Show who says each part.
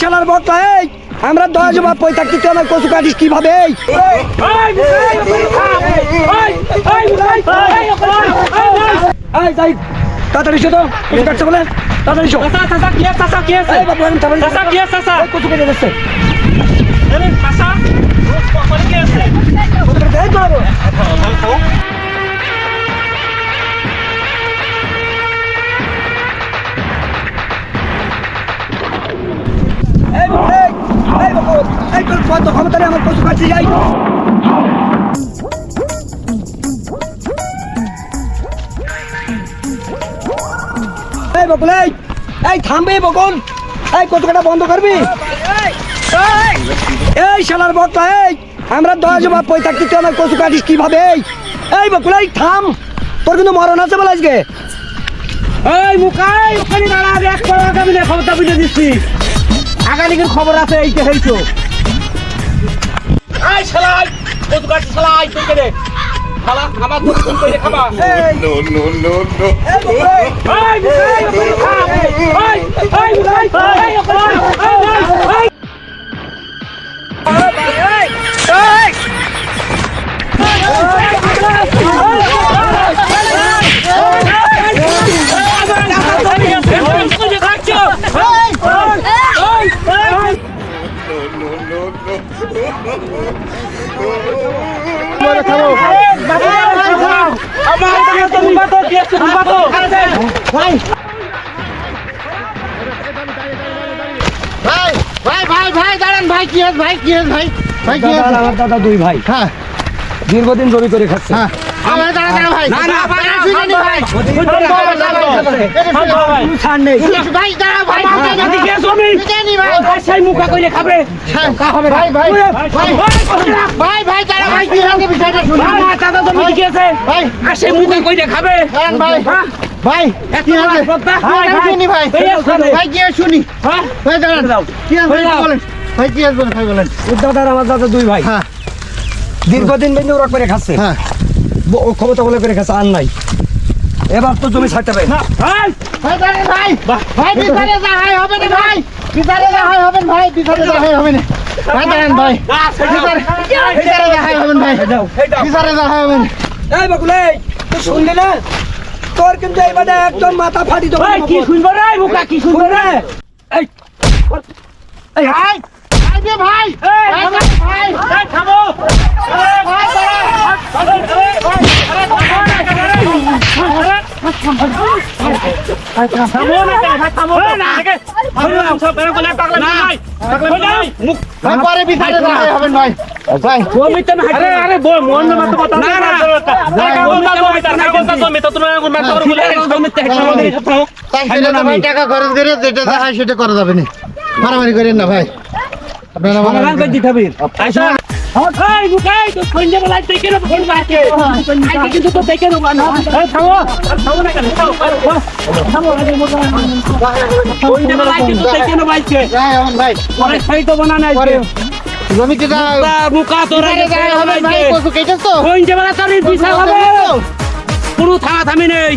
Speaker 1: শালার বটলা এই, আমরা দশ বাপ পয় থাকতে তুই আমার কচু কাটিস কীভাবে তাড়াতাড়ি সে তো কচু কাটছে বলে, তাড়াতাড়ি সো কচু কেটে দিচ্ছে। নেই আমার কচু কাটছি যাই। এই বকুল, এই এই, থামবে বকুল। এই কত কাটা বন্ধ করবি? এই, শালার বকলা, এই, আমরা দশ বাপ পয় থাকতে তুই আমার কচু কাটিস কীভাবে? এই বকুল, এই, থাম। তোর কিন্তু মরণ আছে বলে আজকে।
Speaker 2: এই মুখাই ওখানে দাঁড়া এক করে আগামী না খবরটা বুঝে দিচ্ছি। আগামীকার খবর আছে, এইটা হইছো আই শালাই কত কাটি শালাই তুই শালা আমার তো ফোন করে খাবা
Speaker 1: এই
Speaker 3: No, no, no, no.
Speaker 1: এই এই
Speaker 2: এই এই এই
Speaker 4: ভাই দাঁড়ান ভাই কি ভাই কি ভাই ভাই কি
Speaker 1: দাদা আমার দাদা দুই ভাই
Speaker 4: হ্যাঁ
Speaker 1: দীর্ঘদিন জমি করে খাচ্ছে
Speaker 4: হ্যাঁ আমার দাঁড়া দাঁড়া ভাই
Speaker 2: না, না, ভাই,
Speaker 4: দাঁড়া, শুনে নি ভাই
Speaker 1: তুমি ছাড় নেই
Speaker 4: ভাই দাঁড়া ভাই
Speaker 2: এদিকে জমি।
Speaker 4: শুনে ভাই
Speaker 2: সেই মুখা কইলে খাবে
Speaker 4: হ্যাঁ, ভাই ভাই ভাই ভাই ভাই দাঁড়া ভাই কি হয়েছে বিষয়টা শুনুন
Speaker 2: দাদা জমি দিকে আছে
Speaker 4: ভাই
Speaker 2: আর সেই মুখা কইলে খাবে
Speaker 4: ভাই ভাই কি হয়েছে ভাই শুনি ভাই ভাই কি শুনি।
Speaker 2: হ্যাঁ?
Speaker 4: ভাই দাঁড়ান। কি ভাই বলেন। ভাই কি বলেন? ভাই বলেন।
Speaker 1: ওর দাদা আর আমার দাদা দুই ভাই।
Speaker 4: হ্যাঁ।
Speaker 1: দীর্ঘদিন বেঁধে ওরা করে খাচ্ছে।
Speaker 4: হ্যাঁ।
Speaker 1: ও ক্ষমতা বলে করে খাচ্ছে আর নাই। এবার তো জমি ছাড়তে হবে
Speaker 2: ভাই
Speaker 4: ভাই দাঁড়ান ভাই। ভাই বিচারে যাহাই হবে না ভাই। বিচারে যাহাই হবেন ভাই। বিচারে যাহাই হবে না। ভাই দাঁড়ান ভাই। বিচারে বিচারে যাহাই হবেন ভাই। বিচারে যাহাই হবেন
Speaker 1: এই বকুল এই তুই শুনলি না? তোর কিন্তু এইবারে একদম মাথা ফাটি দেবো
Speaker 2: ভাই কি শুনব রে মুখা কি শুনব রে?
Speaker 1: এই। এই
Speaker 4: ভাই। ভাই।
Speaker 2: এই থামো না আরে আরে মন না তো না না।
Speaker 4: টাকা খরচ করে যেটা যাহাই সেটা করা যাবে না মারামারি করেন না ভাই আপনারা।
Speaker 2: আচ্ছা কেন কেন
Speaker 4: জমিতে
Speaker 2: মুখা তোরা
Speaker 4: কচু তো
Speaker 2: সঞ্জয় বলা তোর হবে কোনো থামাথামি নেই।